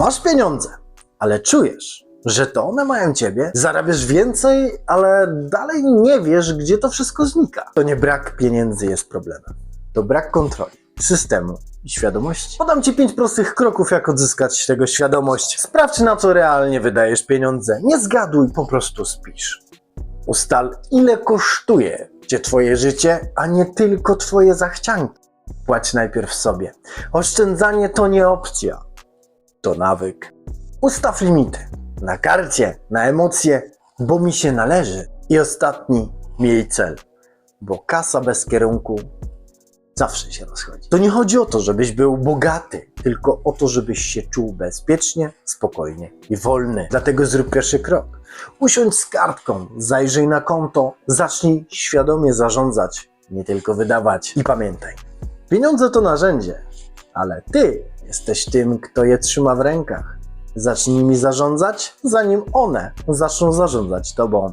Masz pieniądze, ale czujesz, że to one mają ciebie, zarabiasz więcej, ale dalej nie wiesz, gdzie to wszystko znika. To nie brak pieniędzy jest problemem. To brak kontroli, systemu i świadomości. Podam ci pięć prostych kroków, jak odzyskać tego świadomość. Sprawdź, na co realnie wydajesz pieniądze. Nie zgaduj, po prostu spisz. Ustal, ile kosztuje cię twoje życie, a nie tylko twoje zachcianki. Płać najpierw sobie. Oszczędzanie to nie opcja, to nawyk. Ustaw limity na karcie, na emocje, bo mi się należy. I ostatni, miej cel, bo kasa bez kierunku zawsze się rozchodzi. To nie chodzi o to, żebyś był bogaty, tylko o to, żebyś się czuł bezpiecznie, spokojnie i wolny. Dlatego zrób pierwszy krok. Usiądź z kartką, zajrzyj na konto, zacznij świadomie zarządzać, nie tylko wydawać. I pamiętaj, pieniądze to narzędzie, ale ty jesteś tym, kto je trzyma w rękach. Zacznij nimi zarządzać, zanim one zaczną zarządzać tobą.